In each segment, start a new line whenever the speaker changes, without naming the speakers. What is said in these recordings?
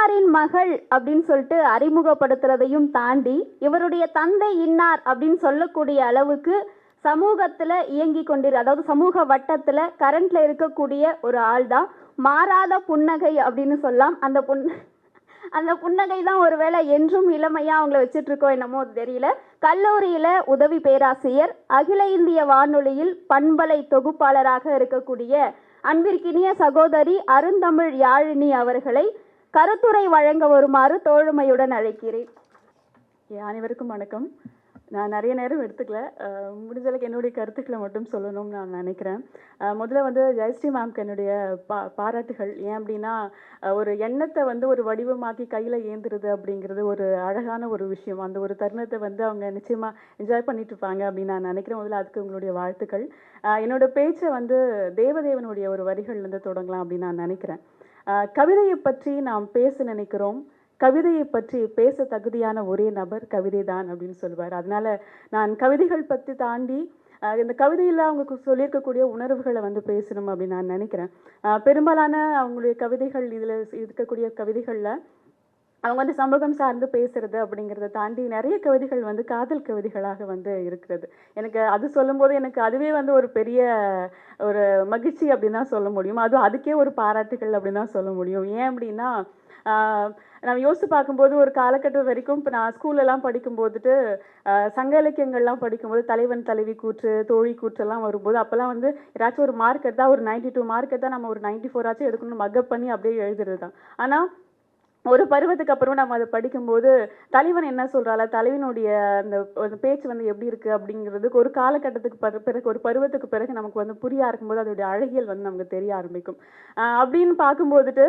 இன்னாரின் மகள் அப்படின்னு சொல்லிட்டு அறிமுகப்படுத்துறதையும் தாண்டி இவருடைய தந்தை இன்னார் அப்படின்னு சொல்லக்கூடிய அளவுக்கு சமூகத்தில் இயங்கி கொண்டிரு அதாவது சமூக வட்டத்தில் கரண்ட்ல இருக்கக்கூடிய ஒரு ஆள் தான் மாறாத புன்னகை அப்படின்னு சொல்லலாம். அந்த புன் அந்த புன்னகை தான் ஒருவேளை என்றும் இளமையா அவங்கள வச்சுட்டு இருக்கோம் என்னமோ தெரியல. கல்லூரியில உதவி பேராசிரியர் அகில இந்திய வானொலியில் பண்பலை தொகுப்பாளராக இருக்கக்கூடிய அன்பிற்கினிய சகோதரி அருந்தமிழ் யாழினி அவர்களை கருத்துரை வழங்க வருமாறு தோழமையுடன் அழைக்கிறேன்.
அனைவருக்கும் வணக்கம். நான் நிறைய நேரம் எடுத்துக்கல. முடிஞ்சளவுக்கு என்னுடைய கருத்துக்களை மட்டும் சொல்லணும்னு நான் நினைக்கிறேன். முதல்ல வந்து ஜெயஸ்ரீ மேம்க்கு என்னுடைய பா பாராட்டுகள். ஏன் அப்படின்னா ஒரு எண்ணத்தை வந்து ஒரு வடிவமாக்கி கையில் ஏந்துறது அப்படிங்கிறது ஒரு அழகான ஒரு விஷயம். அந்த ஒரு தருணத்தை வந்து அவங்க நிச்சயமாக என்ஜாய் பண்ணிட்டு இருப்பாங்க அப்படின்னு நான் நினைக்கிறேன். முதல்ல அதுக்கு உங்களுடைய வாழ்த்துக்கள். என்னோட பேச்சை வந்து தேவதேவனுடைய ஒரு வரிகள்லேருந்து தொடங்கலாம் அப்படின்னு நான் நினைக்கிறேன். கவிதையை பற்றி நாம் பேச நினைக்கிறோம். கவிதையை பற்றி பேச தகுதியான ஒரே நபர் கவிதை தான் அப்படின்னு சொல்லுவார். அதனால நான் கவிதைகள் பற்றி தாண்டி இந்த கவிதையில் அவங்க சொல்லியிருக்கக்கூடிய உணர்வுகளை வந்து பேசணும் அப்படின்னு நான் நினைக்கிறேன். பெரும்பாலான அவங்களுடைய கவிதைகள் இதில் இருக்கக்கூடிய கவிதைகளில் அவங்க வந்து சமூகம் சார்ந்து பேசுறது அப்படிங்கிறத தாண்டி நிறைய கவிதைகள் வந்து காதல் கவிதைகளாக வந்து இருக்கிறது. எனக்கு அது சொல்லும்போது எனக்கு அதுவே வந்து ஒரு பெரிய ஒரு மகிழ்ச்சி அப்படின்னு தான் சொல்ல முடியும். அதுவும் அதுக்கே ஒரு பாராட்டுகள் அப்படின்னு தான் சொல்ல முடியும். ஏன் அப்படின்னா நம்ம யோசித்து பார்க்கும்போது ஒரு காலகட்டம் வரைக்கும் இப்போ நான் ஸ்கூல்லலாம் படிக்கும்போதுட்டு போதுட்டு சங்க இலக்கியங்கள்லாம் படிக்கும்போது தலைவன் தலைவி கூற்று தோழி கூற்றெல்லாம் வரும்போது அப்போல்லாம் வந்து ஏதாச்சும் ஒரு மார்க் எடுத்தால் ஒரு 92 டூ மார்க் எடுத்தால் நம்ம ஒரு நைன்ட்டி ஃபோராச்சும் எடுக்கணும் மக்கப் பண்ணி அப்படியே எழுதுறது தான் ஆனால் ஒரு பருவத்துக்கு அப்புறம் நம்ம அதை படிக்கும்போது தலைவன் என்ன சொல்றாள? தலைவனுடைய அந்த பேச்சு வந்து எப்படி இருக்கு அப்படிங்கிறதுக்கு ஒரு காலகட்டத்துக்கு பிறகு ஒரு பருவத்துக்கு பிறகு நமக்கு வந்து புரிய ஆரம்பிக்கும்போது அதோடைய அழகியல் வந்து நமக்கு தெரிய ஆரம்பிக்கும். அப்படின்னு பார்க்கும்போதுட்டு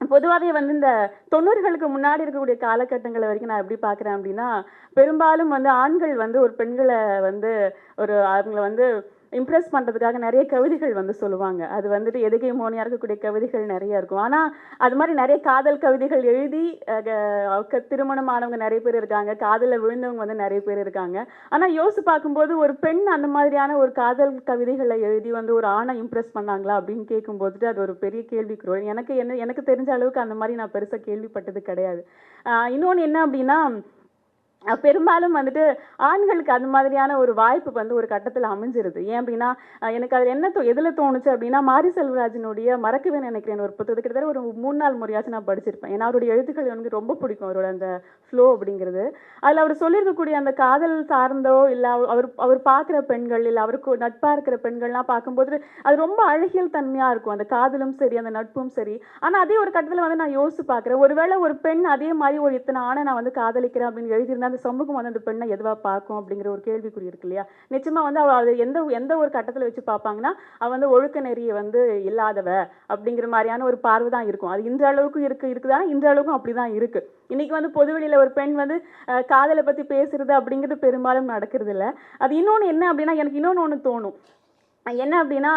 பொதுவாகவே வந்து இந்த தொண்ணூறுகளுக்கு முன்னாடி இருக்கக்கூடிய காலகட்டங்களை வரைக்கும் நான் எப்படி பார்க்குறேன் அப்படின்னா பெரும்பாலும் வந்து ஆண்கள் வந்து ஒரு பெண்களை வந்து ஒரு அவங்கள வந்து இம்ப்ரெஸ் பண்ணுறதுக்காக நிறைய கவிதைகள் வந்து சொல்லுவாங்க. அது வந்துட்டு எதுகை மோனியாக இருக்கக்கூடிய கவிதைகள் நிறைய இருக்கும். ஆனால் அது மாதிரி நிறைய காதல் கவிதைகள் எழுதி அஹ், க- திருமணமானவங்க நிறைய பேர் இருக்காங்க. காதலில் விழுந்தவங்க வந்து நிறைய பேர் இருக்காங்க. ஆனால் யோசிச்சு பார்க்கும்போது ஒரு பெண் அந்த மாதிரியான ஒரு காதல் கவிதைகளை எழுதி வந்து ஒரு ஆணை இம்ப்ரெஸ் பண்ணாங்களா அப்படின்னு கேட்கும்போது அது ஒரு பெரிய கேள்விக்குறோம் எனக்கு என்ன எனக்கு தெரிஞ்ச அளவுக்கு அந்த மாதிரி நான் பெருசாக கேள்விப்பட்டது கிடையாது. இன்னொன்று என்ன அப்படின்னா பெரும்பாலும் வந்துட்டு ஆண்களுக்கு அது மாதிரியான ஒரு வாய்ப்பு வந்து ஒரு கட்டத்தில் அமைஞ்சிருது. ஏன் அப்படின்னா எனக்கு அது என்ன தோ எதில் தோணுச்சு அப்படின்னா மாரி செல்வராஜனுடைய மறக்கவே நினைக்கிறேன் ஒரு புத்தகத்தை. கிட்டத்தட்ட ஒரு மூணு நாள் முறையாச்சும் நான் படிச்சிருப்பேன். ஏன்னா அவருடைய எழுத்துக்கள் எனக்கு ரொம்ப பிடிக்கும் அவரோட அந்த ஃப்ளோ அப்படிங்கிறது. அதில் அவர் சொல்லியிருக்கக்கூடிய அந்த காதல் சார்ந்தோ இல்லை அவர் அவர் பார்க்குற பெண்கள் இல்லை அவருக்கு நட்பாக இருக்கிற பெண்கள்லாம் பார்க்கும்போது அது ரொம்ப அழகியல் தன்மையாக இருக்கும். அந்த காதலும் சரி அந்த நட்பும் சரி. ஆனால் அதே ஒரு கட்டத்தில் வந்து நான் யோசிச்சு பார்க்குறேன். ஒருவேளை ஒரு பெண் அதே மாதிரி ஒரு இத்தனை ஆணை நான் வந்து காதலிக்கிறேன் அப்படின்னு எழுதியிருந்தா அந்த சமூகம் வந்து அந்த பெண்ணை எதுவாக பார்க்கும் அப்படிங்கிற ஒரு கேள்விக்குறி இருக்கு இல்லையா? நிச்சயமாக வந்து அவள் அது எந்த எந்த ஒரு கட்டத்தில் வச்சு பார்ப்பாங்கன்னா அவள் வந்து ஒழுக்க நெறியை வந்து இல்லாதவ அப்படிங்கிற மாதிரியான ஒரு பார்வை தான் இருக்கும். அது இன்ற அளவுக்கு இருக்கு இருக்குதா. இன்ற அளவுக்கும் அப்படிதான் இருக்குது இன்னைக்கு வந்து பொதுவெளியில் ஒரு பெண் வந்து காதலை பற்றி பேசுறது அப்படிங்கிறது பெரும்பாலும் நடக்கிறது இல்லை அது இன்னொன்று என்ன அப்படின்னா எனக்கு இன்னொன்று ஒன்று தோணும். என்ன அப்படின்னா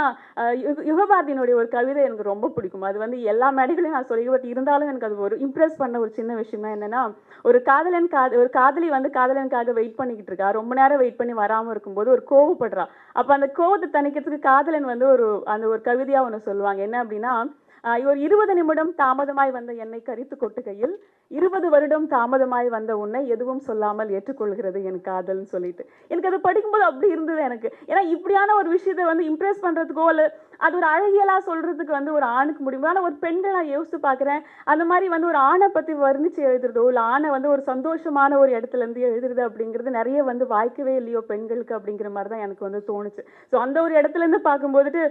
யுக- யுகபாரதியினுடைய ஒரு கவிதை எனக்கு ரொம்ப பிடிக்கும். அது வந்து எல்லா மேடைகளையும் நான் சொல்லி பட் இருந்தாலும் எனக்கு அது ஒரு இம்ப்ரெஸ் பண்ண ஒரு சின்ன விஷயம்னா என்னன்னா ஒரு காதலன் காத ஒரு காதலி வந்து காதலனுக்காக வெயிட் பண்ணிக்கிட்டு இருக்கா. ரொம்ப நேரம் வெயிட் பண்ணி வராமல் இருக்கும்போது ஒரு கோவப்படுறா. அப்போ அந்த கோவத்தை தணிக்கிறதுக்கு காதலன் வந்து ஒரு அந்த ஒரு கவிதையாக ஒன்று சொல்லுவாங்க. என்ன அப்படின்னா ஒரு இருபது நிமிடம் தாமதமாய் வந்த என்னை கரித்து கொட்டுகையில் இருபது வருடம் தாமதமாய் வந்த உன்னை எதுவும் சொல்லாமல் ஏற்றுக்கொள்கிறது என் காதல்னு சொல்லிட்டு. எனக்கு அது படிக்கும்போது அப்படி இருந்தது எனக்கு. ஏன்னா இப்படியான ஒரு விஷயத்தை வந்து இம்ப்ரெஸ் பண்ணுறதுக்கோ இல்லை அது ஒரு அழகியலாக சொல்கிறதுக்கு வந்து ஒரு ஆணுக்கு முடியும் ஆனால் ஒரு பெண்களை நான் யோசித்து பார்க்குறேன். அந்த மாதிரி வந்து ஒரு ஆணை பற்றி வர்ணித்து எழுதுறதோ இல்லை ஆணை வந்து ஒரு சந்தோஷமான ஒரு இடத்துல இருந்து எழுதுறது அப்படிங்கிறது நிறைய வந்து வாய்க்கவே இல்லையோ பெண்களுக்கு அப்படிங்கிற மாதிரி தான் எனக்கு வந்து தோணுச்சு. ஸோ அந்த ஒரு இடத்துல இருந்து பார்க்கும்போதுட்டு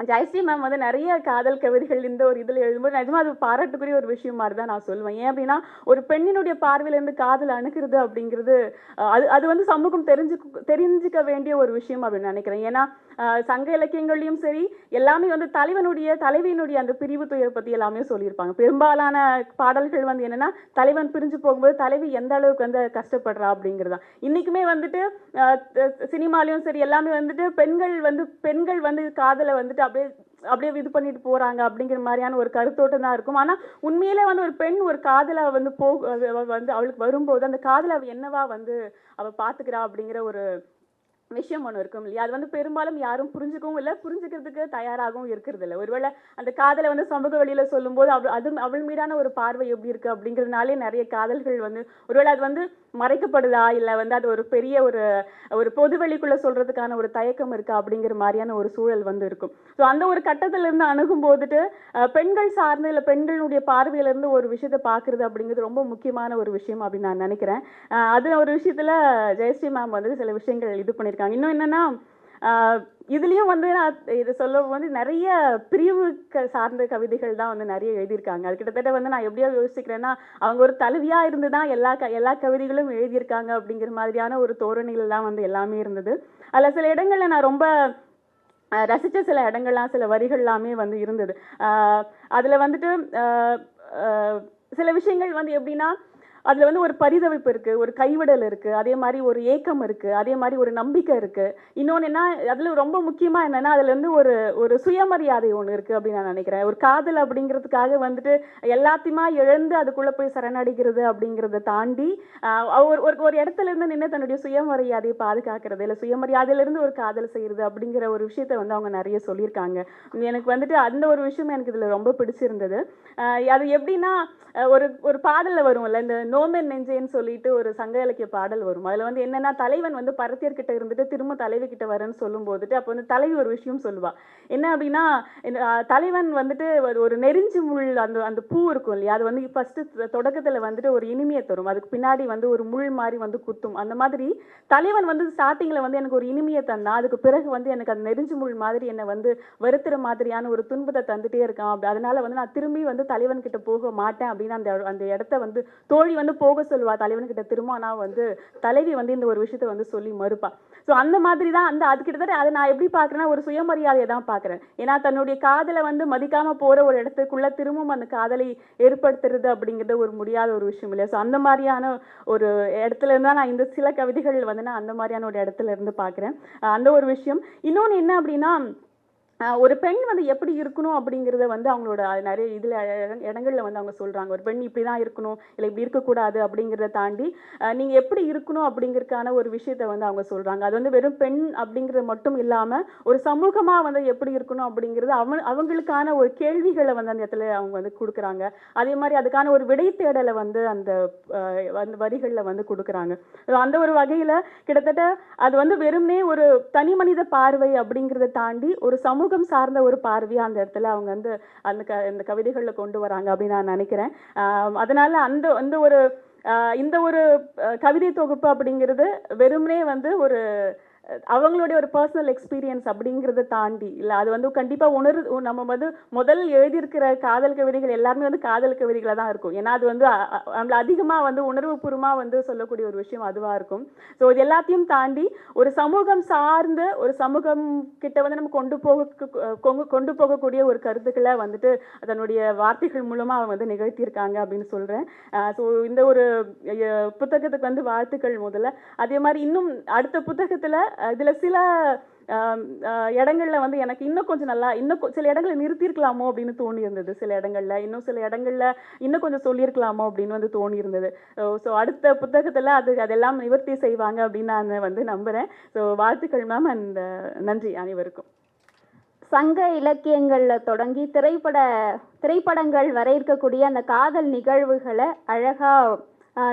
ஜெயஸ்ரீ மேம் வந்து நிறைய காதல் கவிதைகள் இந்த ஒரு இதில் எழுதும்போது நிஜமாக அது பாராட்டுக்குரிய ஒரு விஷயம் மாதிரி தான் நான் சொல்லுவேன். ஏன் அப்படின்னா ஒரு பெண்ணினுடைய பார்வையிலேருந்து காதல் அணுகிறது அப்படிங்கிறது அது அது வந்து சமூகம் தெரிஞ்சு தெரிஞ்சுக்க வேண்டிய ஒரு விஷயம் அப்படின்னு நினைக்கிறேன். ஏன்னா சங்க இலக்கியங்கள்லையும் சரி எல்லாமே வந்து தலைவனுடைய தலைவியினுடைய அந்த பிரிவு துயர் பற்றி எல்லாமே சொல்லியிருப்பாங்க. பெரும்பாலான பாடல்கள் வந்து என்னென்னா தலைவன் பிரிஞ்சு போகும்போது தலைவி எந்த அளவுக்கு வந்து கஷ்டப்படுறா அப்படிங்கிறது தான். இன்றைக்குமே வந்துட்டு சினிமாலையும் சரி எல்லாமே வந்துட்டு பெண்கள் வந்து பெண்கள் வந்து காதலை வந்துட்டு அப்படியே அப்படியே இது பண்ணிட்டு போறாங்க அப்படிங்கிற மாதிரியான ஒரு கருத்தோட்டம் தான் இருக்கும். ஆனா உண்மையிலே வந்து ஒரு பெண் ஒரு காதல வந்து போ வந்து அவளுக்கு வரும்போது அந்த காதலை அவ என்னவா வந்து அவ பாத்துக்கிறா அப்படிங்கிற ஒரு விஷயம் ஒன்று இருக்கும் இல்லையா? அது வந்து பெரும்பாலும் யாரும் புரிஞ்சுக்கவும் இல்லை புரிஞ்சுக்கிறதுக்கு தயாராகவும் இருக்கிறது இல்லை. ஒருவேளை அந்த காதலை வந்து சமூக வழியில் சொல்லும்போது அவள் அது அவள் மீதான ஒரு பார்வை எப்படி இருக்கு அப்படிங்கிறதுனாலே நிறைய காதல்கள் வந்து ஒருவேளை அது வந்து மறைக்கப்படுதா? இல்லை வந்து அது ஒரு பெரிய ஒரு ஒரு பொது வழிக்குள்ளே சொல்கிறதுக்கான ஒரு தயக்கம் இருக்கா? அப்படிங்கிற மாதிரியான ஒரு சூழல் வந்து இருக்கும். ஸோ அந்த ஒரு கட்டத்திலேருந்து அணுகும் போதுட்டு பெண்கள் சார்ந்து இல்லை பெண்களுடைய பார்வையில இருந்து ஒரு விஷயத்தை பார்க்கறது அப்படிங்கிறது ரொம்ப முக்கியமான ஒரு விஷயம் அப்படின்னு நான் நினைக்கிறேன். அது ஒரு விஷயத்தில் ஜெயஸ்ரீ மேம் வந்து சில விஷயங்கள் இது பண்ணியிருக்காங்க இன்னும் என்னென்னா இதுலேயும் வந்து நான் இது சொல்ல வந்து நிறைய பிரிவு க சார்ந்த கவிதைகள் தான் வந்து நிறைய எழுதியிருக்காங்க. அது கிட்டத்தட்ட வந்து நான் எப்படியோ யோசிக்கிறேன்னா அவங்க ஒரு தலைவியாக இருந்து தான் எல்லா க எல்லா கவிதைகளும் எழுதியிருக்காங்க அப்படிங்கிற மாதிரியான ஒரு தோரணிகள்லாம் தான் வந்து எல்லாமே இருந்தது. அதில் சில இடங்களில் நான் ரொம்ப ரசித்த சில இடங்கள்லாம் சில வரிகள் எல்லாமே வந்து இருந்தது. அதில் வந்துட்டு சில விஷயங்கள் வந்து எப்படின்னா அதில் வந்து ஒரு பரிதவிப்பு இருக்குது ஒரு கைவிடல் இருக்குது அதே மாதிரி ஒரு ஏக்கம் இருக்குது அதே மாதிரி ஒரு நம்பிக்கை இருக்குது இன்னொன்று என்ன அதில் ரொம்ப முக்கியமாக என்னென்னா அதில் வந்து ஒரு ஒரு சுயமரியாதை ஒன்று இருக்குது அப்படின்னு நான் நினைக்கிறேன். ஒரு காதல் அப்படிங்கிறதுக்காக வந்துட்டு எல்லாத்தையுமா இழந்து அதுக்குள்ளே போய் சரணடைகிறது அப்படிங்கிறத தாண்டி ஒரு ஒரு ஒரு இடத்துல இருந்து நின்று தன்னுடைய சுயமரியாதையை பாதுகாக்கிறது இல்லை சுயமரியாதையிலேருந்து ஒரு காதல் செய்கிறது அப்படிங்கிற ஒரு விஷயத்த வந்து அவங்க நிறைய சொல்லியிருக்காங்க. எனக்கு வந்துட்டு அந்த ஒரு விஷயம் எனக்கு இதில் ரொம்ப பிடிச்சிருந்தது. அது எப்படின்னா ஒரு ஒரு பாடலில் வரும்ல இந்த நோ நோமென் நெஞ்சேன்னு சொல்லிட்டு ஒரு சங்க இலக்கிய பாடல் வரும். அதில் வந்து என்னன்னா தலைவன் வந்து பரத்தியர்கிட்ட இருந்துட்டு திரும்ப தலைவி கிட்ட வரேன்னு சொல்லும் போதுட்டு அப்போ வந்து தலைவி ஒரு விஷயம் சொல்லுவா. என்ன அப்படின்னா தலைவன் வந்துட்டு ஒரு ஒரு நெறிஞ்சு முள் அந்த அந்த பூ இருக்கும் இல்லையா? அது வந்து ஃபர்ஸ்ட் தொடக்கத்தில் வந்துட்டு ஒரு இனிமையை தரும். அதுக்கு பின்னாடி வந்து ஒரு முள் மாதிரி வந்து குத்தும். அந்த மாதிரி தலைவன் வந்து ஸ்டார்டிங்கில் வந்து எனக்கு ஒரு இனிமையை தந்தான் அதுக்கு பிறகு வந்து எனக்கு அந்த நெறிஞ்சு முள் மாதிரி என்னை வந்து வருத்துற மாதிரியான ஒரு துன்பத்தை தந்துட்டே இருக்கான். அப்படி அதனால வந்து நான் திரும்பி வந்து தலைவன் கிட்ட போக மாட்டேன் அப்படின்னு அந்த அந்த இடத்த வந்து தோழி வந்து போக சொல்லுவா. தலைவன் கிட்ட திரும்ப வந்து தலைவி வந்து இந்த ஒரு விஷயத்த வந்து சொல்லி மறுப்பா. ஸோ அந்த மாதிரி தான் அந்த அது கிட்டத்தட்ட அதை நான் எப்படி பார்க்குறேன்னா ஒரு சுயமரியாதையை தான் பார்க்குறேன். ஏன்னா தன்னுடைய காதலை வந்து மதிக்காமல் போகிற ஒரு இடத்துக்குள்ள திரும்பவும் அந்த காதலை ஏற்படுத்துறது அப்படிங்கிறது ஒரு முடியாத ஒரு விஷயம் இல்லையா? ஸோ அந்த மாதிரியான ஒரு இடத்துல இருந்தால் நான் இந்த சில கவிதைகள் வந்து நான் அந்த மாதிரியான ஒரு இடத்துல இருந்து பார்க்குறேன். அந்த ஒரு விஷயம். இன்னொன்று என்ன அப்படின்னா ஒரு பெண் வந்து எப்படி இருக்கணும் அப்படிங்கிறத வந்து அவங்களோட அது நிறைய இதில் இடங்களில் வந்து அவங்க சொல்கிறாங்க ஒரு பெண் இப்படி தான் இருக்கணும் இல்லை இப்படி இருக்கக்கூடாது அப்படிங்கிறத தாண்டி நீங்கள் எப்படி இருக்கணும் அப்படிங்கிறதுக்கான ஒரு விஷயத்த வந்து அவங்க சொல்கிறாங்க அது வந்து வெறும் பெண் அப்படிங்கிறது மட்டும் இல்லாமல் ஒரு சமூகமாக வந்து எப்படி இருக்கணும் அப்படிங்கிறது அவன் அவங்களுக்கான ஒரு கேள்விகளை வந்து அந்த இடத்துல அவங்க வந்து கொடுக்குறாங்க. அதே மாதிரி அதுக்கான ஒரு விடை தேடலை வந்து அந்த அந்த வரிகளில் வந்து கொடுக்குறாங்க. அந்த ஒரு வகையில் கிட்டத்தட்ட அது வந்து வெறுமனே ஒரு தனி மனித பார்வை அப்படிங்கிறத தாண்டி ஒரு சமூகம் சார்ந்த ஒரு பார்வையாக அந்த இடத்துல அவங்க வந்து அந்த க இந்த கவிதைகளில் கொண்டு வராங்க அப்படின்னு நான் நினைக்கிறேன். அதனால் அதனால அந்த அந்த ஒரு இந்த ஒரு கவிதை தொகுப்பு அப்படிங்கிறது வெறுமனே வந்து ஒரு அவங்களுடைய ஒரு பர்சனல் எக்ஸ்பீரியன்ஸ் அப்படிங்கிறத தாண்டி இல்லை அது வந்து கண்டிப்பாக உணர் நம்ம வந்து முதல் எழுதியிருக்கிற காதல் கவிதைகள் எல்லாருமே வந்து காதல் கவிதைகளாக தான் இருக்கும். ஏன்னா அது வந்து அ- நம்மள அதிகமாக வந்து உணர்வுபூர்வமாக வந்து சொல்லக்கூடிய ஒரு விஷயம் அதுவாக இருக்கும். ஸோ இது எல்லாத்தையும் தாண்டி ஒரு சமூகம் சார்ந்து ஒரு சமூகம் கிட்ட வந்து நம்ம கொண்டு போக கொண்டு- கொண்டு போகக்கூடிய ஒரு கருத்துக்களை வந்துட்டு அதனுடைய வார்த்தைகள் மூலமாக அவங்க வந்து நிகழ்த்தியிருக்காங்க அப்படின்னு சொல்கிறேன் ஸோ இந்த ஒரு புத்தகத்துக்கு வந்து வாழ்த்துக்கள் முதல்ல. அதே மாதிரி இன்னும் அடுத்த புத்தகத்தில் இதில் சில இடங்களில் இடங்கள்ல வந்து எனக்கு இன்னும் கொஞ்சம் நல்லா இன்னும் கொ- சில இடங்கள்ல நிறுத்தியிருக்கலாமோ அப்படின்னு தோணி இருந்தது சில இடங்கள்ல இன்னும் சில இடங்கள்ல இன்னும் கொஞ்சம் சொல்லியிருக்கலாமோ அப்படின்னு வந்து தோணி இருந்தது ஸோ அடுத்த புத்தகத்தில் அது அதெல்லாம் நிவர்த்தி செய்வாங்க அப்படின்னு நான் வந்து நம்புகிறேன் ஸோ வாழ்த்துக்கள் மேம் அந்த நன்றி அனைவருக்கும்.
சங்க இலக்கியங்களில் தொடங்கி திரைப்பட திரைப்படங்கள் வரை இருக்கக்கூடிய அந்த காதல் நிகழ்வுகளை அழகாக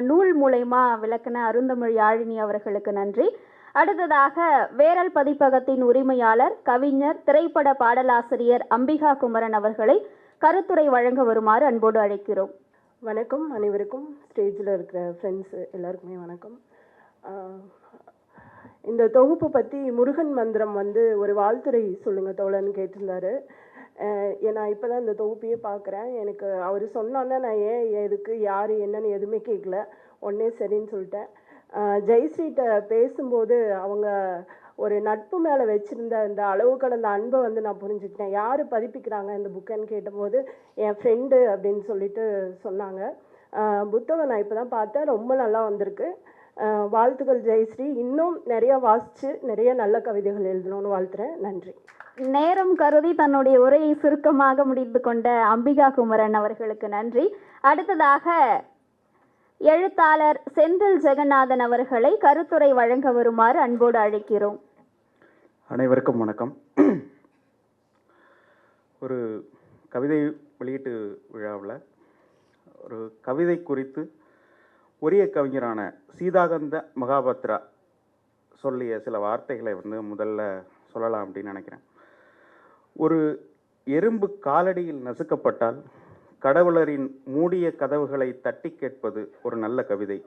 நூல் மூலயமா விளக்குன அருந்தமிழ் யாழினி அவர்களுக்கு நன்றி. அடுத்ததாக வேரல் பதிப்பகத்தின் உரிமையாளர் கவிஞர் திரைப்பட பாடலாசிரியர் அம்பிகா குமரன் அவர்களை கருத்துரை வழங்க வருமாறு அன்போடு அழைக்கிறோம்.
வணக்கம். அனைவருக்கும் ஸ்டேஜில் இருக்கிற ஃப்ரெண்ட்ஸு எல்லாருக்குமே வணக்கம். இந்த தொகுப்பு பற்றி முருகன் மந்திரம் வந்து ஒரு வாழ்த்துறை சொல்லுங்கள் தோழன்னு கேட்டிருந்தாரு. நான் இப்போ தான் இந்த தொகுப்பையே பார்க்குறேன் எனக்கு அவர் சொன்னோன்னே நான் ஏன் எதுக்கு யார் என்னன்னு எதுவுமே கேட்கல உடனே சரின்னு சொல்லிட்டேன். ஜெயஸ்ரீட்ட பேசும்போது அவங்க ஒரு நட்பு மேலே வச்சுருந்த அந்த அளவு கடந்த அன்பை வந்து நான் புரிஞ்சுக்கிட்டேன். யார் பதிப்பிக்கிறாங்க இந்த புக்குன்னு கேட்டபோது என் ஃப்ரெண்டு அப்படின்னு சொல்லிட்டு சொன்னாங்க. புத்தகம் நான் இப்போ தான் பார்த்தேன். ரொம்ப நல்லா வந்திருக்கு. வாழ்த்துக்கள் ஜெயஸ்ரீ. இன்னும் நிறைய வாசித்து நிறைய நல்ல கவிதைகள் எழுதணும்னு வாழ்த்துறேன். நன்றி.
நேரம் கருதி தன்னுடைய உரையை சுருக்கமாக முடிந்து கொண்ட அம்பிகா குமரன் அவர்களுக்கு நன்றி. அடுத்ததாக எழுத்தாளர் செந்தில் ஜெகநாதன் அவர்களை கருத்துரை வழங்க வருமாறு அன்போடு அழைக்கிறோம்.
அனைவருக்கும் வணக்கம். ஒரு கவிதை வெளியீட்டு விழாவில் ஒரு கவிதை குறித்து ஒரிய கவிஞரான சீதாகந்த மகாபத்ரா சொல்லிய சில வார்த்தைகளை வந்து முதல்ல சொல்லலாம் அப்படின்னு நினைக்கிறேன். ஒரு எறும்பு காலடியில் நசுக்கப்பட்டால் கடவுளரின் மூடிய கதவுகளை தட்டி கேட்பது ஒரு நல்ல கவிதை.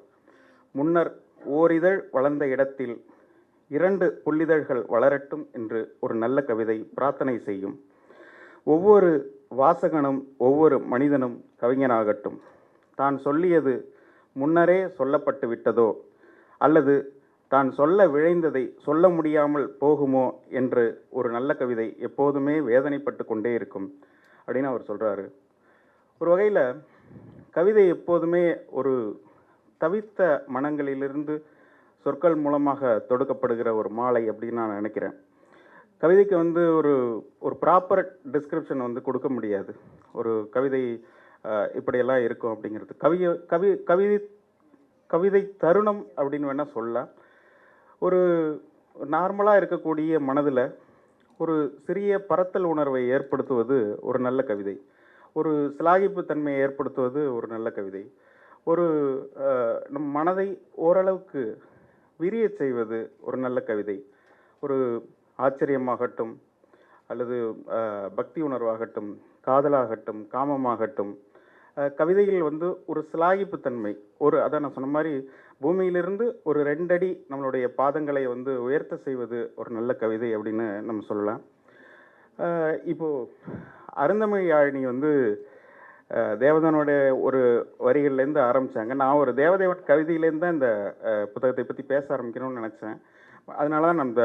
முன்னர் ஓரிதழ் வளர்ந்த இடத்தில் இரண்டு புள்ளிதழ்கள் வளரட்டும் என்று ஒரு நல்ல கவிதை பிரார்த்தனை செய்யும். ஒவ்வொரு வாசகனும் ஒவ்வொரு மனிதனும் கவிஞனாகட்டும். தான் சொல்லியது முன்னரே சொல்லப்பட்டு விட்டதோ? அல்லது தான் சொல்ல விழைந்ததை சொல்ல முடியாமல் போகுமோ? என்று ஒரு நல்ல கவிதை எப்போதுமே வேதனைப்பட்டு கொண்டே இருக்கும். அப்படின்னு அவர் சொல்கிறாரு ஒரு வகையில் கவிதை எப்போதுமே ஒரு தவித்த மனங்களிலிருந்து சொற்கள் மூலமாக தொடுக்கப்படுகிற ஒரு மாலை அப்படின்னு நான் நினைக்கிறேன். கவிதைக்கு வந்து ஒரு ஒரு ப்ராப்பர் டிஸ்கிரிப்ஷன் வந்து கொடுக்க முடியாது. ஒரு கவிதை இப்படியெல்லாம் இருக்கும் அப்படிங்கிறது. கவிய கவி கவிதை கவிதை தருணம் அப்படின்னு வேணால் சொல்லலாம். ஒரு நார்மலாக இருக்கக்கூடிய மனதில் ஒரு சிறிய பறத்தல் உணர்வை ஏற்படுத்துவது ஒரு நல்ல கவிதை. ஒரு சிலாகிப்பு தன்மையை ஏற்படுத்துவது ஒரு நல்ல கவிதை. ஒரு நம் மனதை ஓரளவுக்கு விரிய செய்வது ஒரு நல்ல கவிதை. ஒரு ஆச்சரியமாகட்டும் அல்லது பக்தி உணர்வாகட்டும் காதலாகட்டும் காமமாகட்டும் கவிதைகள் கவிதையில் வந்து ஒரு சிலாகிப்பு தன்மை ஒரு அதான் நான் சொன்ன மாதிரி பூமியிலிருந்து ஒரு ரெண்டடி நம்மளுடைய பாதங்களை வந்து உயர்த்த செய்வது ஒரு நல்ல கவிதை அப்படின்னு நம்ம சொல்லலாம். இப்போது இப்போ வந்து அஹ், ஒரு வரிகள்லேருந்து ஆரம்பிச்சாங்க. நான் ஒரு தேவதேவன் கவிதையிலேருந்து தான் இந்த புத்தகத்தை பற்றி பேச ஆரம்பிக்கணும்னு நினச்சேன். அதனால தான் நம்ம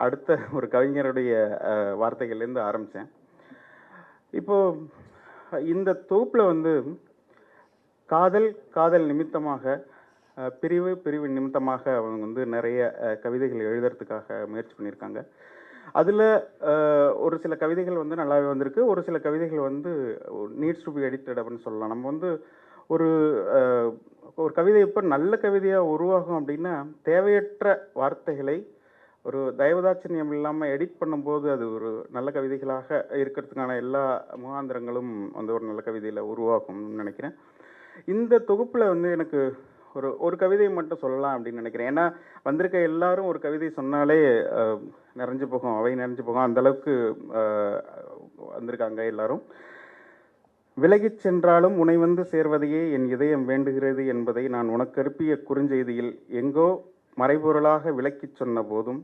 அடுத்த ஒரு கவிஞருடைய வார்த்தைகள்லேருந்து ஆரம்பித்தேன் இப்போ இந்த தொகுப்பில் வந்து காதல் காதல் நிமித்தமாக பிரிவு பிரிவு நிமித்தமாக அவங்க வந்து நிறைய கவிதைகள் எழுதுறதுக்காக முயற்சி பண்ணியிருக்காங்க. அதில் ஒரு சில கவிதைகள் வந்து நல்லாவே வந்திருக்கு. ஒரு சில கவிதைகள் வந்து நீட்ஸ் டு பி எடிட்டட் அப்படின்னு சொல்லலாம். நம்ம வந்து ஒரு ஒரு கவிதை இப்போ நல்ல கவிதையாக உருவாகும் அப்படின்னா தேவையற்ற வார்த்தைகளை ஒரு தயவதாட்சண்யம் இல்லாமல் எடிட் பண்ணும்போது அது ஒரு நல்ல கவிதைகளாக இருக்கிறதுக்கான எல்லா முகாந்திரங்களும் வந்து ஒரு நல்ல கவிதையில் உருவாகும்னு நினைக்கிறேன். இந்த தொகுப்பில் வந்து எனக்கு ஒரு ஒரு கவிதையை மட்டும் சொல்லலாம் அப்படின்னு நினைக்கிறேன். ஏன்னா வந்திருக்க எல்லாரும் ஒரு கவிதை சொன்னாலே நிறைஞ்சு போகும் அவை நிறைஞ்சு போகும். அந்தளவுக்கு வந்திருக்காங்க எல்லாரும். விலகிச் சென்றாலும் உனை வந்து சேர்வதையே என் இதயம் வேண்டுகிறது என்பதை நான் உனக்கருப்பிய குறுஞ்செய்தியில் எங்கோ மறைபொருளாக விளக்கிச் சொன்ன போதும்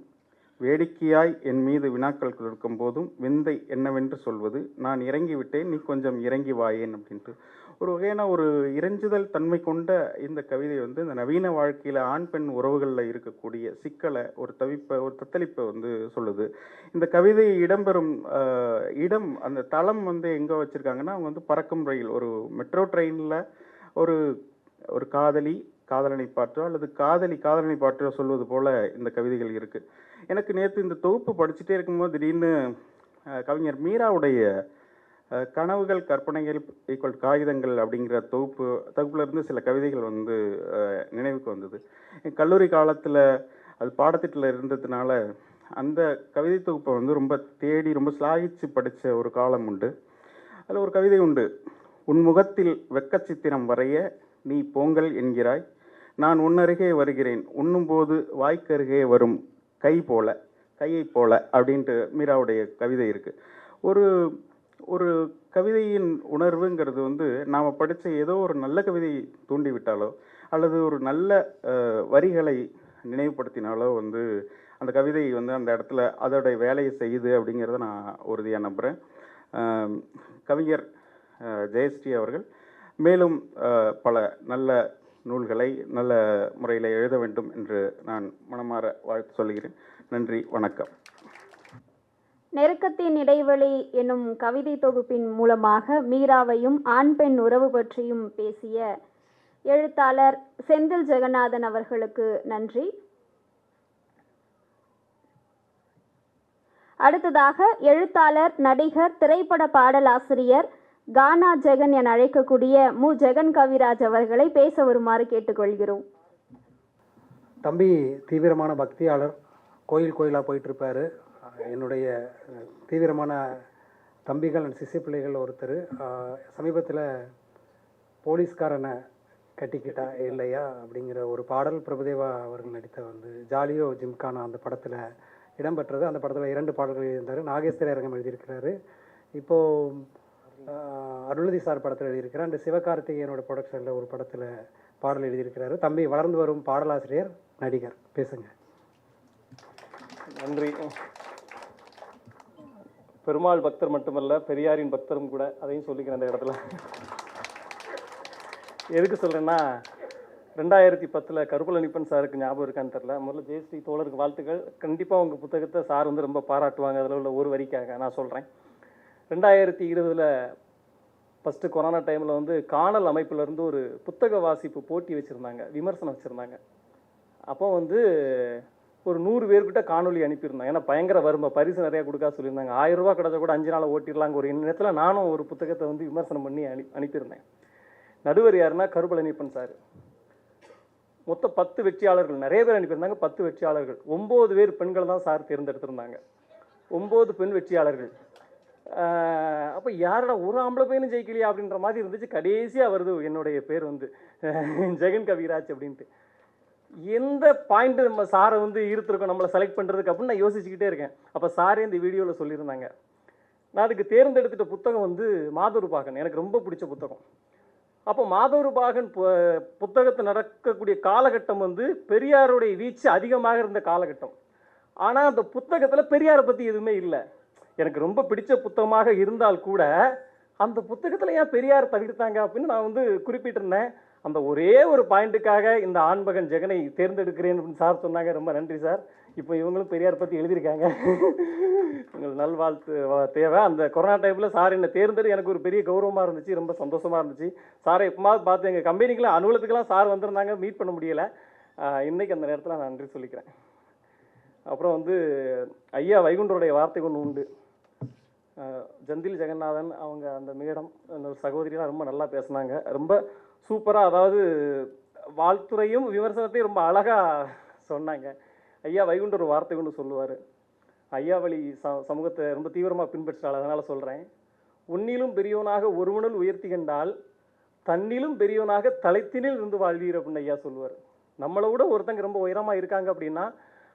வேடிக்கையாய் என் மீது வினாக்கள் கொடுக்கும் போதும் விந்தை என்னவென்று சொல்வது நான் இறங்கிவிட்டேன் நீ கொஞ்சம் இறங்கி வாயேன் அப்படின்ட்டு. ஒரு வகையான ஒரு இறைஞ்சுதல் தன்மை கொண்ட இந்த கவிதை வந்து இந்த நவீன வாழ்க்கையில் ஆண் பெண் உறவுகளில் இருக்கக்கூடிய சிக்கலை ஒரு தவிப்பை ஒரு தத்தளிப்பை வந்து சொல்லுது. இந்த கவிதை இடம்பெறும் இடம் அந்த தளம் வந்து எங்கே வச்சுருக்காங்கன்னா அவங்க வந்து பறக்கும் ரயில். ஒரு மெட்ரோ ட்ரெயினில் ஒரு ஒரு காதலி காதலனை பாற்றோ அல்லது காதலி காதலனை பாற்றோ சொல்வது போல இந்த கவிதைகள் இருக்குது எனக்கு நேற்று இந்த தொகுப்பு படிச்சுட்டே இருக்கும்போது திடீர்னு கவிஞர் மீராவுடைய கனவுகள் கற்பனைகள் ஈக்குவல் காகிதங்கள் அப்படிங்கிற தொகுப்பு தொகுப்புலேருந்து சில கவிதைகள் வந்து நினைவுக்கு வந்தது. என் கல்லூரி காலத்தில் அது பாடத்திட்டத்தில் இருந்ததுனால அந்த கவிதை தொகுப்பை வந்து ரொம்ப தேடி ரொம்ப ஸ்லாகிச்சு படித்த ஒரு காலம் உண்டு. அதில் ஒரு கவிதை உண்டு. உன் முகத்தில் வெக்கச்சித்திரம் வரைய நீ போங்கல் என்கிறாய். நான் உன்னருகே வருகிறேன். உண்ணும்போது வாய்க்கருகே வரும் கை போல கையை போல அப்படின்ட்டு மீராவுடைய கவிதை இருக்குது ஒரு ஒரு கவிதையின் உணர்வுங்கிறது வந்து நாம் படித்த ஏதோ ஒரு நல்ல கவிதை தூண்டிவிட்டாலோ அல்லது ஒரு நல்ல வரிகளை நினைவுபடுத்தினாலோ வந்து அந்த கவிதை வந்து அந்த இடத்துல அதோடைய வேலையை செய்யுது அப்படிங்கிறத நான் உறுதியாக நம்புகிறேன் கவிஞர் ஜெயஸ்ரீ அவர்கள் மேலும் பல நல்ல நூல்களை நல்ல முறையில் எழுத வேண்டும் என்று நான் மனமாற வாழ்த்து சொல்கிறேன் நன்றி வணக்கம்.
நெருக்கத்தின் இடைவெளி என்னும் கவிதை தொகுப்பின் மூலமாக மீராவையும் ஆண் பெண் உறவு பற்றியும் பேசிய எழுத்தாளர் செந்தில் ஜெகநாதன் அவர்களுக்கு நன்றி. அடுத்ததாக எழுத்தாளர் நடிகர் திரைப்பட பாடலாசிரியர் கானா ஜெகன் என அழைக்கக்கூடிய மு. ஜெகன் கவிராஜ் அவர்களை பேச வருமாறு கேட்டுக்கொள்கிறோம்.
தம்பி தீவிரமான பக்தியாளர் கோயில் கோயிலாக போயிட்டு இருப்பாரு என்னுடைய தீவிரமான தம்பிகள் அண்ட் சிசை பிள்ளைகள் ஒருத்தர். சமீபத்தில் போலீஸ்காரனை கட்டிக்கிட்டா இல்லையா அப்படிங்கிற ஒரு பாடல் பிரபுதேவா அவர்கள் நடித்த வந்து ஜாலியோ ஜிம்கானா அந்த படத்தில் இடம்பெற்றது. அந்த படத்தில் இரண்டு பாடல்கள் எழுதியிருந்தார். நாகேஸ்வர அரங்கம் எழுதியிருக்கிறாரு. இப்போது அருள்தி சார் படத்தில் எழுதியிருக்கிறார். அண்ட் சிவகார்த்திகேயனோட ப்ரொடக்ஷனில் ஒரு படத்தில் பாடல் எழுதியிருக்கிறாரு. தம்பி வளர்ந்து வரும் பாடலாசிரியர் நடிகர். பேசுங்க.
நன்றி. பெருமாள் பக்தர் மட்டுமல்ல பெரியாரின் பக்தரும் கூட அதையும் சொல்லிக்கிறேன் அந்த இடத்துல. எதுக்கு சொல்கிறேன்னா ரெண்டாயிரத்தி பத்தில் கருப்பலனிப்பன் சாருக்கு ஞாபகம் இருக்கான்னு தெரில முதல்ல ஜெயஸ்ரீ தோழருக்கு வாழ்த்துக்கள். கண்டிப்பாக உங்கள் புத்தகத்தை சார் வந்து ரொம்ப பாராட்டுவாங்க. அதில் உள்ள ஒரு வரிக்காக நான் சொல்கிறேன் ரெண்டாயிரத்தி இருபதில் ஃபஸ்ட்டு கொரோனா டைமில் வந்து காணல் அமைப்பிலேருந்து ஒரு புத்தக வாசிப்பு போட்டி வச்சுருந்தாங்க. விமர்சனம் வச்சுருந்தாங்க. அப்போ வந்து ஒரு நூறு பேர்கிட்ட காணொலி அனுப்பியிருந்தாங்க ஏன்னா பயங்கர வறுமை. பரிசு நிறையா கொடுக்கா சொல்லியிருந்தாங்க. ஆயிரம் ரூபாய் கிடச்சா கூட அஞ்சு நாள் ஓட்டிடலாங்க ஒரு நேரத்தில் நானும் ஒரு புத்தகத்தை வந்து விமர்சனம் பண்ணி அனு அனுப்பியிருந்தேன். நடுவர் யாருன்னா கருபழனிப்பன் சார். மொத்தம் பத்து வெற்றியாளர்கள். நிறைய பேர் அனுப்பியிருந்தாங்க பத்து வெற்றியாளர்கள். ஒம்பது பேர் பெண்கள் தான் சார் தேர்ந்தெடுத்திருந்தாங்க. ஒம்பது பெண் வெற்றியாளர்கள். அப்போ யாரடா ஒரு ஆம்பளை பையனும் ஜெயிக்கலையா அப்படின்ற மாதிரி இருந்துச்சு. கடைசியாக வருது என்னுடைய பேர் வந்து ஜெகன் கவிராஜ் அப்படின்ட்டு. எந்த பாயிண்ட் நம்ம சாரை வந்து ஈர்த்திருக்கோம் நம்மளை செலக்ட் பண்ணுறதுக்கு அப்படின்னு நான் யோசிச்சுக்கிட்டே இருக்கேன். அப்போ சாரே இந்த வீடியோவில் சொல்லியிருந்தாங்க. நான் அதுக்கு தேர்ந்தெடுத்துட்ட புத்தகம் வந்து மாதொரு பாகன் எனக்கு ரொம்ப பிடிச்ச புத்தகம். அப்போ மாதவரு பாகன் பு- புத்தகத்தை நடக்கக்கூடிய காலகட்டம் வந்து பெரியாருடைய வீச்சு அதிகமாக இருந்த காலகட்டம். ஆனால் அந்த புத்தகத்தில் பெரியாரை பற்றி எதுவுமே இல்லை. எனக்கு ரொம்ப பிடிச்ச புத்தகமாக இருந்தால் கூட அந்த புத்தகத்தில் ஏன் பெரியார் தவிர்த்தாங்க அப்படின்னு நான் வந்து குறிப்பிட்டிருந்தேன். அந்த ஒரே ஒரு பாயிண்ட்டுக்காக இந்த ஆண்மகன் ஜெகனை தேர்ந்தெடுக்கிறேன் அப்படின்னு சார் சொன்னாங்க. ரொம்ப நன்றி சார். இப்போ இவங்களும் பெரியார் பற்றி எழுதியிருக்காங்க. உங்களுக்கு நல்வாழ்த்து தேவை. அந்த கொரோனா டைமில் சார் என்னை தேர்ந்தெடு. எனக்கு ஒரு பெரிய கௌரவமாக இருந்துச்சு. ரொம்ப சந்தோஷமாக இருந்துச்சு. சாரை எப்போமாவது பார்த்து எங்கள் கம்பெனிக்கெலாம் அலுவலகத்துக்கெல்லாம் சார் வந்திருந்தாங்க. மீட் பண்ண முடியலை. இன்றைக்கி அந்த நேரத்தில் நான் நன்றி சொல்லிக்கிறேன். அப்புறம் வந்து ஐயா வைகுண்டருடைய வார்த்தை ஒன்று உண்டு. ஜந்தில் ஜெகநாதன் அவங்க அந்த மேடம் அந்த ஒரு சகோதரியெலாம் ரொம்ப நல்லா பேசுனாங்க. ரொம்ப சூப்பராக அதாவது வாழ்த்துறையும் விமர்சனத்தையும் ரொம்ப அழகாக சொன்னாங்க. ஐயா வைகுண்டர் ஒரு வார்த்தை ஒன்று சொல்லுவார். ஐயா வழி ச சமூகத்தை ரொம்ப தீவிரமாக பின்பற்றாள் அதனால் சொல்கிறேன் உன்னிலும் பெரியவனாக ஒருவனுள் உயர்த்தி கண்டால் தன்னிலும் பெரியவனாக தலைத்தினில் இருந்து வாழ்வீர் அப்படின்னு ஐயா சொல்லுவார். நம்மளை விட ஒருத்தங்க ரொம்ப உயரமாக இருக்காங்க அப்படின்னா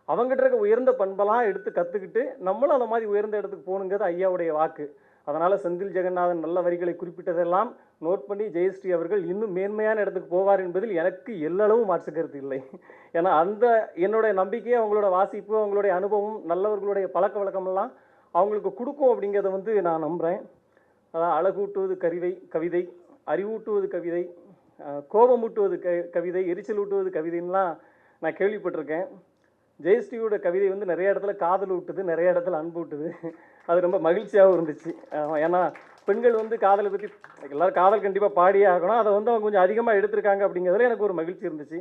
அவங்ககிட்ட இருக்க உயர்ந்த பண்பெல்லாம் எடுத்து கற்றுக்கிட்டு நம்மளும் அந்த மாதிரி உயர்ந்த இடத்துக்கு போகணுங்கிறது ஐயாவுடைய வாக்கு. அதனால் செந்தில் ஜெகநாதன் நல்ல வரிகளை குறிப்பிட்டதெல்லாம் நோட் பண்ணி ஜெயஸ்ரீ அவர்கள் இன்னும் மேன்மையான இடத்துக்கு போவார் என்பதில் எனக்கு எல்லளவும் மாற்று கருத்து இல்லை. ஏன்னா அந்த என்னுடைய நம்பிக்கை அவங்களோட வாசிப்பு அவங்களுடைய அனுபவம் நல்லவர்களுடைய பழக்க வழக்கமெல்லாம் அவங்களுக்கு கொடுக்கும் அப்படிங்கிறத வந்து நான் நம்புகிறேன் அதான் அழகூட்டுவது கவிதை கவிதை அறிவூட்டுவது கவிதை கோபமூட்டுவது க கவிதை எரிச்சல் ஊட்டுவது கவிதைன்னெலாம் நான் கேள்விப்பட்டிருக்கேன். ஜெயஸ்ரீயோட கவிதை வந்து நிறைய இடத்துல காதல் ஊட்டுது நிறைய இடத்துல அன்பு ஊட்டுது அது ரொம்ப மகிழ்ச்சியாகவும் இருந்துச்சு. ஏன்னா பெண்கள் வந்து காதலை பற்றி எல்லாரும் காதல் கண்டிப்பாக பாடியே ஆகணும். அதை வந்து அவங்க கொஞ்சம் அதிகமாக எடுத்திருக்காங்க அப்படிங்கிறதுல எனக்கு ஒரு மகிழ்ச்சி இருந்துச்சு.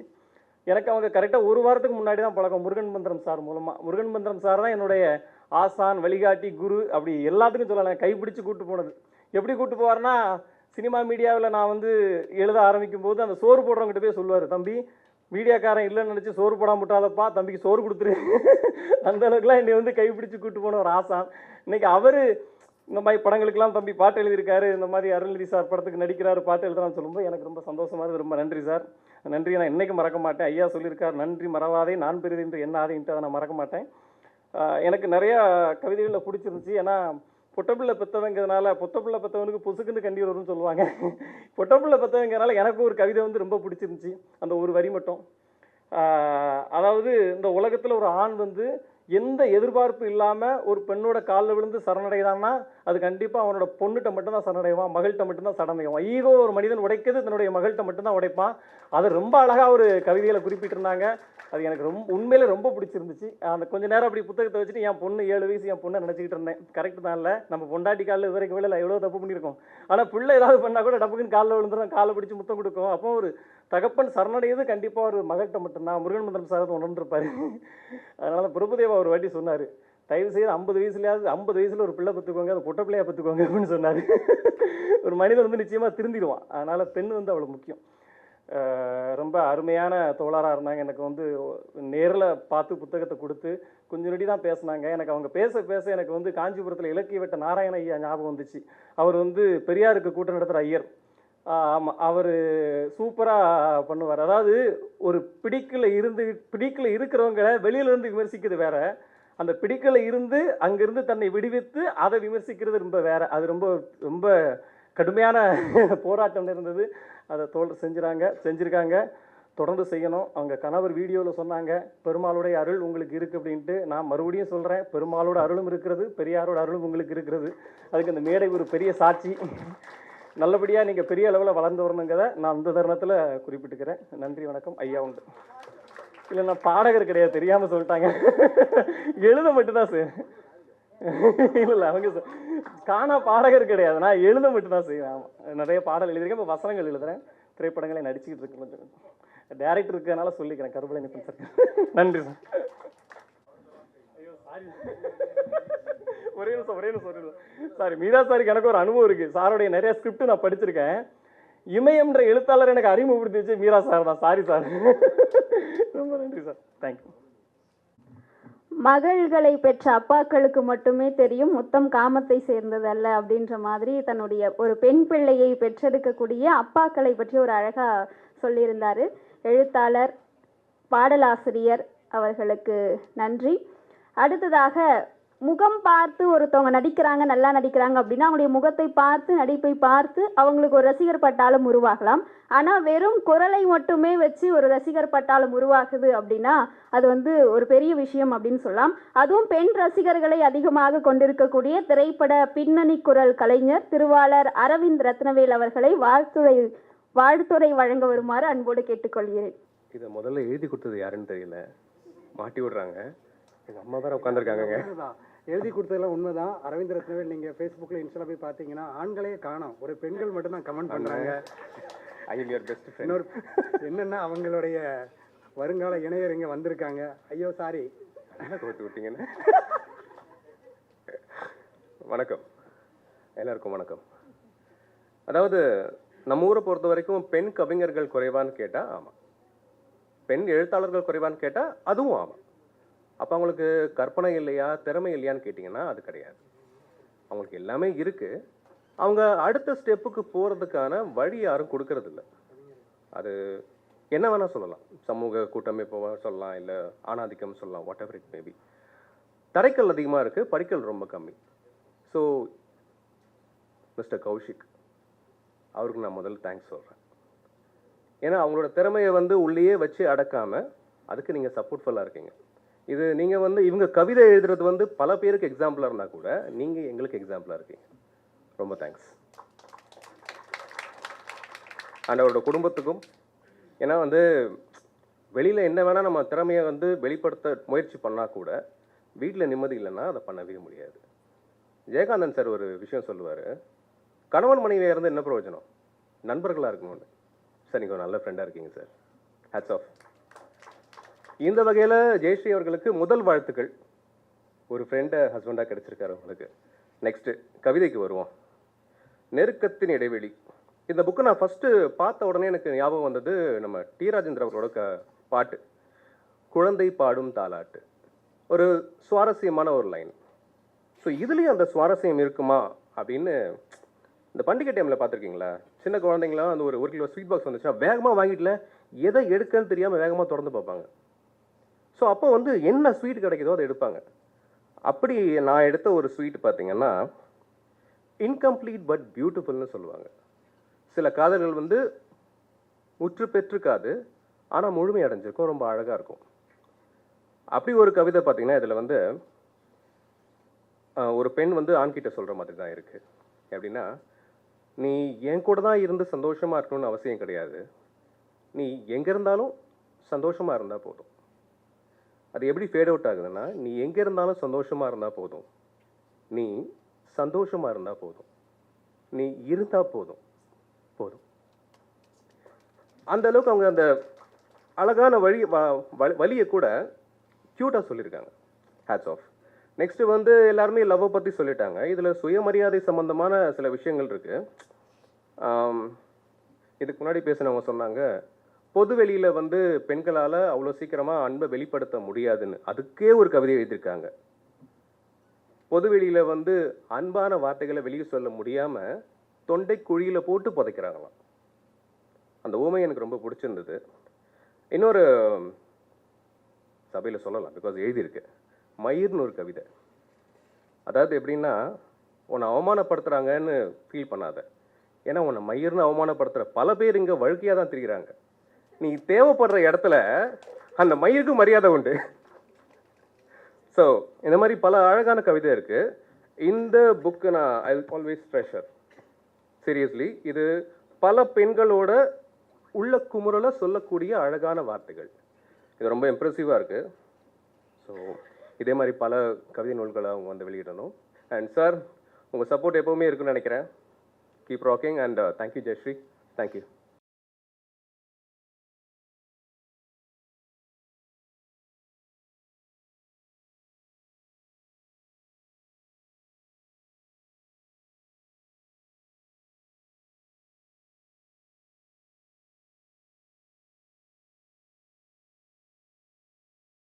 எனக்கு அவங்க கரெக்டாக ஒரு வாரத்துக்கு முன்னாடி தான் பழக்கம். முருகன் மந்திரம் சார் மூலமாக முருகன் மந்திரம் சார் தான் என்னுடைய ஆசான் வழிகாட்டி குரு அப்படி எல்லாத்துக்கும் சொல்லலாம். கைப்பிடிச்சு கூட்டு போனது. எப்படி கூட்டு போவார்னா சினிமா மீடியாவில் நான் வந்து எழுத ஆரம்பிக்கும் போது அந்த சோறு போடுறவங்ககிட்ட போய் சொல்லுவார் தம்பி மீடியாக்காரன் இல்லைன்னு நினச்சி சோறு போடாம விட்டாதப்பா தம்பிக்கு சோறு கொடுத்துரு. அந்த அளவுக்குலாம் என்னை வந்து கைப்பிடிச்சு கூட்டு போன ஒரு ஆசான். இன்னைக்கு அவர் இந்த மாதிரி படங்களுக்கெல்லாம் தம்பி பாட்டு எழுதியிருக்காரு இந்த மாதிரி அருள்நிதி சார் படத்துக்கு நடிக்கிறாரு பாட்டு எழுதுறான்னு சொல்லும்போது எனக்கு ரொம்ப சந்தோஷமாக இருக்குது ரொம்ப நன்றி சார். நன்றி நான் என்னைக்கும் மறக்க மாட்டேன். ஐயா சொல்லியிருக்கார் நன்றி மறவாதே நான் பெரிது என்று என்னாதேன்ட்டு அதை நான் மறக்க மாட்டேன். எனக்கு நிறையா கவிதைகளில் பிடிச்சிருந்துச்சு. ஏன்னா பொட்டப்பிள்ளை பெற்றவங்கிறதுனால பொட்டப்பிள்ளை பெற்றவனுக்கு பொசுக்குன்னு கண்டி வரும்னு சொல்லுவாங்க. பொட்டப்பிள்ளை பெற்றவங்கிறனால எனக்கு ஒரு கவிதை வந்து ரொம்ப பிடிச்சிருந்துச்சு. அந்த ஒரு வரி மட்டும். அதாவது இந்த உலகத்தில் ஒரு ஆண் வந்து எந்த எதிர்பார்ப்பு இல்லாமல் ஒரு பெண்ணோட காலில் விழுந்து சரணடைதான்னா அது கண்டிப்பாக அவனோட பொண்ணுகிட்ட மட்டும்தான் சரணடைவான் மகள்கிட்ட மட்டும்தான் சரணடைவான் ஈகோ ஒரு மனிதன் உடைக்கிறது தன்னுடைய மகள்கிட்ட மட்டும்தான் உடைப்பான். அது ரொம்ப அழகாக ஒரு கவிதையில் குறிப்பிட்டிருந்தாங்க. அது எனக்கு ரொம்ப உண்மையிலே ரொம்ப பிடிச்சிருந்துச்சு. அந்த கொஞ்ச நேரம் அப்படி புத்தகத்தை வச்சுட்டு என் பொண்ணு ஏழு வயசு என் பொண்ணை நினச்சிக்கிட்டு இருந்தேன். கரெக்ட் தான் இல்லை. நம்ம பொண்டாட்டி காலில் இது வரைக்கும் வேலை எவ்வளோ தப்பு பண்ணியிருக்கோம். ஆனால் பிள்ளை ஏதாவது பண்ணால் கூட டப்புக்குன்னு காலில் விழுந்துடும் காலை பிடிச்சி முத்தம் கொடுக்கும். அப்போ ஒரு தகப்பன் சரணடையது கண்டிப்பாக ஒரு மகள்கிட்ட மட்டும்தான். முருகன் மந்திரம் சார் உணர்ந்துருப்பாரு. அதனால பிரபுதேவா ஒரு வாட்டி சொன்னார். தயவு செய்து ஐம்பது வயசுலயாவது ஐம்பது வயசுல ஒரு பிள்ளை பத்துக்கோங்க அது பொட்ட பிள்ளையா பத்துக்கோங்க அப்படின்னு சொன்னார். ஒரு மனிதன் வந்து நிச்சயமாக திருந்திடுவான். அதனால பெண் வந்து அவ்வளோ முக்கியம். ரொம்ப அருமையான தோழராக இருந்தாங்க. எனக்கு வந்து நேரில் பார்த்து புத்தகத்தை கொடுத்து கொஞ்சம் நொடி தான் பேசுனாங்க. எனக்கு அவங்க பேச பேச எனக்கு வந்து காஞ்சிபுரத்தில் இலக்கிய வெட்ட நாராயண ஐயா ஞாபகம் வந்துச்சு. அவர் வந்து பெரியாருக்கு கூட்டம் நடத்துகிற ஐயர். ஆமாம் அவர் சூப்பராக பண்ணுவார். அதாவது ஒரு பிடிக்கில் இருந்து பிடிக்கில் இருக்கிறவங்களை வெளியிலேருந்து விமர்சிக்கிறது வேறு. அந்த பிடிக்கல இருந்து அங்கிருந்து தன்னை விடுவித்து அதை விமர்சிக்கிறது ரொம்ப வேற. அது ரொம்ப ரொம்ப கடுமையான போராட்டம் இருந்தது. அதை தோல் செஞ்சுறாங்க செஞ்சுருக்காங்க. தொடர்ந்து செய்யணும். அவங்க கணவர் வீடியோவில் சொன்னாங்க பெருமாளுடைய அருள் உங்களுக்கு இருக்குது அப்படின்ட்டு. நான் மறுபடியும் சொல்கிறேன் பெருமாளோட அருளும் இருக்கிறது பெரியாரோட அருளும் உங்களுக்கு இருக்கிறது. அதுக்கு இந்த மேடை ஒரு பெரிய சாட்சி. நல்லபடியாக நீங்கள் பெரிய அளவில் வளர்ந்து வரணுங்கிறத நான் அந்த தருணத்தில் குறிப்பிட்டுக்கிறேன். நன்றி வணக்கம். ஐயா உண்டு. இல்லை நான் பாடகர் கிடையாது தெரியாமல் சொல்லிட்டாங்க. எழுத மட்டும்தான் சார் இல்லை இல்லை அவங்க சார் காணா பாடகர் கிடையாது. நான் எழுத மட்டும்தான் செய்வேன். ஆமாம் நிறைய பாடல் எழுதியிருக்கேன். இப்போ வசனங்கள் எழுதுறேன். திரைப்படங்களை நடிச்சுக்கிட்டு இருக்கேன் கொஞ்சம். டேரக்டர் இருக்கிறதுனால சொல்லிக்கிறேன். கருவளை நிப்பன் சார் நன்றி சார் ஐயோ சாரி ஒரே நிமிஷம் ஒரே நிமிஷம் ஒரே நிமிஷம். சாரி மீரா சாருக்கு எனக்கு ஒரு அனுபவம் இருக்குது சாருடைய நிறைய ஸ்கிரிப்ட் நான் படிச்சிருக்கேன். இமயம்ன்ற எழுத்தாளர் எனக்கு அறிமுகப்படுத்தி வச்சு மீரா சார் தான் சாரி சார். ரொம்ப நன்றி சார். தேங்க்யூ
மகள்களை பெற்ற அப்பாக்களுக்கு மட்டுமே தெரியும் முத்தம் காமத்தை சேர்ந்ததல்ல அப்படின்ற மாதிரி தன்னுடைய ஒரு பெண் பிள்ளையை பெற்றெடுக்கக்கூடிய அப்பாக்களை பற்றி ஒரு அழகா சொல்லியிருந்தார். எழுத்தாளர் பாடலாசிரியர் அவர்களுக்கு நன்றி. அடுத்ததாக முகம் பார்த்து ஒருத்தவங்க நடிக்கிறாங்க நல்லா நடிக்கிறாங்க அப்படின்னா அவங்களுடைய முகத்தை பார்த்து நடிப்பை பார்த்து அவங்களுக்கு ஒரு ரசிகர் பட்டாளம் உருவாகலாம். ஆனால் வெறும் குரலை மட்டுமே வச்சு ஒரு ரசிகர் பட்டாளம் உருவாகுது அப்படின்னா அது வந்து ஒரு பெரிய விஷயம் அப்படின்னு சொல்லலாம். அதுவும் பெண் ரசிகர்களை அதிகமாக கொண்டிருக்கக்கூடிய திரைப்பட பின்னணி குரல் கலைஞர் திருவாளர் அரவிந்த் ரத்னவேல் அவர்களை வாழ்த்துறை வாழ்த்துறை வழங்க வருமாறு அன்போடு கேட்டுக்கொள்கிறேன்.
இதை முதல்ல எழுதி கொடுத்தது யாருன்னு தெரியல. மாட்டி விடுறாங்க. எங்கள் அம்மா வேற உட்காந்துருக்காங்கங்க
உண்மைதான். எழுதி கொடுத்ததெல்லாம் உண்மைதான். அரவிந்த் ரத்னவேல் நீங்க ஃபேஸ்புக்கில் இன்ஸ்டால போய் பார்த்தீங்கன்னா ஆண்களே காணோம். ஒரு பெண்கள் மட்டும் தான் கமெண்ட் பண்றாங்க
ஐ யுவர் பெஸ்ட்
இன்னொரு என்னன்னா அவங்களுடைய வருங்கால இணையர் இங்க வந்திருக்காங்க. ஐயோ சாரி
கோத்து விட்டீங்கன்னு. வணக்கம். எல்லாருக்கும் வணக்கம். அதாவது நம்ம ஊரை பொறுத்த வரைக்கும் பெண் கவிஞர்கள் குறைவான்னு கேட்டா ஆமாம் பெண் எழுத்தாளர்கள் குறைவான்னு கேட்டா அதுவும் ஆமாம் அப்போ அவங்களுக்கு கற்பனை இல்லையா திறமை இல்லையான்னு கேட்டிங்கன்னா அது கிடையாது. அவங்களுக்கு எல்லாமே இருக்குது அவங்க அடுத்த ஸ்டெப்புக்கு போகிறதுக்கான வழி யாரும் கொடுக்கறதில்ல அது என்ன வேணால் சொல்லலாம். சமூக கூட்டமைப்பு சொல்லலாம் இல்லை ஆணாதிக்கம் சொல்லலாம் வாட் எவர் இட் மேபி தரைக்கல் அதிகமாக இருக்குது படிக்கல் ரொம்ப கம்மி. ஸோ மிஸ்டர் கௌஷிக் அவருக்கு நான் முதல்ல தேங்க்ஸ் சொல்கிறேன் ஏன்னா அவங்களோட திறமையை வந்து உள்ளேயே வச்சு அடக்காமல் அதுக்கு நீங்கள் சப்போர்ட்ஃபுல்லாக இருக்கீங்க. இது நீங்கள் வந்து இவங்க கவிதை எழுதுறது வந்து பல பேருக்கு எக்ஸாம்பிளாக இருந்தால் கூட நீங்கள் எங்களுக்கு எக்ஸாம்பிளாக இருக்கீங்க. ரொம்ப தேங்க்ஸ் அண்ட் அவரோட குடும்பத்துக்கும் ஏன்னா வந்து வெளியில் என்ன வேணால் நம்ம திறமையை வந்து வெளிப்படுத்த முயற்சி பண்ணால் கூட வீட்டில் நிம்மதி இல்லைன்னா அதை பண்ணவே முடியாது. ஜெயகாந்தன் சார் ஒரு விஷயம் சொல்லுவார். கணவன் மனைவியாக இருந்து என்ன பிரயோஜனம்? நண்பர்களாக இருக்கணும்னு. சார் நீங்கள் ஒரு நல்ல ஃப்ரெண்டாக இருக்கீங்க சார். ஹேட்ஸ் ஆஃப் இந்த வகையில் ஜெயஸ்ரீ அவர்களுக்கு முதல் வாழ்த்துக்கள். ஒரு ஃப்ரெண்டை ஹஸ்பண்டாக கிடைச்சிருக்காரு உங்களுக்கு நெக்ஸ்ட்டு கவிதைக்கு வருவோம். நெருக்கத்தின் இடைவெளி. இந்த புக்கு நான் ஃபஸ்ட்டு பார்த்த உடனே எனக்கு ஞாபகம் வந்தது நம்ம டி. ராஜேந்திர அவர்களோட க பாட்டு. குழந்தை பாடும் தாலாட்டு ஒரு சுவாரஸ்யமான ஒரு லைன் ஸோ இதுலேயும் அந்த சுவாரஸ்யம் இருக்குமா? அப்படின்னு இந்த பண்டிகை டைமில் பார்த்துருக்கீங்களா? சின்ன குழந்தைங்களாம் அந்த ஒரு ஒரு கிலோ ஸ்வீட் பாக்ஸ் வந்துச்சுன்னா வேகமாக வாங்கிட்டுல எதை எடுக்கன்னு தெரியாமல் வேகமாக திறந்து பார்ப்பாங்க. ஸோ அப்போ வந்து என்ன ஸ்வீட் கிடைக்குதோ அதை எடுப்பாங்க. அப்படி நான் எடுத்த ஒரு ஸ்வீட் பார்த்தீங்கன்னா இன்கம்ப்ளீட் பட் பியூட்டிஃபுல்னு சொல்லுவாங்க. சில காதல்கள் வந்து உற்று பெற்றிருக்காது ஆனால் முழுமை அடைஞ்சிருக்கும் ரொம்ப அழகாக இருக்கும். அப்படி ஒரு கவிதை பார்த்தீங்கன்னா இதில் வந்து ஒரு பெண் வந்து ஆண்கிட்ட சொல்கிற மாதிரி தான் இருக்குது எப்படின்னா நீ என் கூட தான் இருந்து சந்தோஷமாக இருக்கணும்னு அவசியம் கிடையாது. நீ எங்கே இருந்தாலும் சந்தோஷமாக இருந்தால் போதும். அது எப்படி ஃபேட் அவுட் ஆகுதுன்னா நீ எங்கே இருந்தாலும் சந்தோஷமாக இருந்தால் போதும். நீ சந்தோஷமாக இருந்தால் போதும். நீ இருந்தால் போதும். போதும். அந்த அளவுக்கு அவங்க அந்த அழகான வழி வ- வ- வழியை கூட க்யூட்டாக சொல்லியிருக்காங்க. ஹேட்ஸ் ஆஃப் நெக்ஸ்ட் வந்து எல்லாருமே லவ்வை பற்றி சொல்லிட்டாங்க. இதில் சுயமரியாதை சம்பந்தமான சில விஷயங்கள் இருக்குது இதுக்கு முன்னாடி பேசினவங்க சொன்னாங்க பொது வெளியில் வந்து பெண்களால் அவ்வளோ சீக்கிரமாக அன்பை வெளிப்படுத்த முடியாதுன்னு அதுக்கே ஒரு கவிதை எழுதியிருக்காங்க. பொது வெளியில் வந்து அன்பான வார்த்தைகளை வெளியே சொல்ல முடியாமல் தொண்டை குழியில் போட்டு புதைக்கிறாங்களாம். அந்த ஊமை எனக்கு ரொம்ப பிடிச்சிருந்தது. இன்னொரு சபையில் சொல்லலாம் பிகாஸ் எழுதியிருக்கு. மயிர்னு ஒரு கவிதை. அதாவது எப்படின்னா உன்னை அவமானப்படுத்துகிறாங்கன்னு ஃபீல் பண்ணாத. ஏன்னா உன்னை மயிர்னு அவமானப்படுத்துகிற பல பேர் இங்கே வழுக்கையாக தான் திரிகிறாங்க நீ தேவைப்படுற இடத்துல அந்த மயிருக்கு மரியாதை உண்டு. ஸோ இந்த மாதிரி பல அழகான கவிதை இருக்குது இந்த புக்கு நான் ஐ ஆல்வேஸ் ட்ரெஷர் சீரியஸ்லி இது பல பெண்களோட உள்ள குமுறலை சொல்லக்கூடிய அழகான வார்த்தைகள். இது ரொம்ப இம்ப்ரெசிவாக இருக்குது ஸோ இதே மாதிரி பல கவிதை நூல்களை அவங்க வந்து வெளியிடணும். அண்ட் சார் உங்கள் சப்போர்ட் எப்போவுமே இருக்குன்னு நினைக்கிறேன். Keep rocking and thank you Jayasree thank you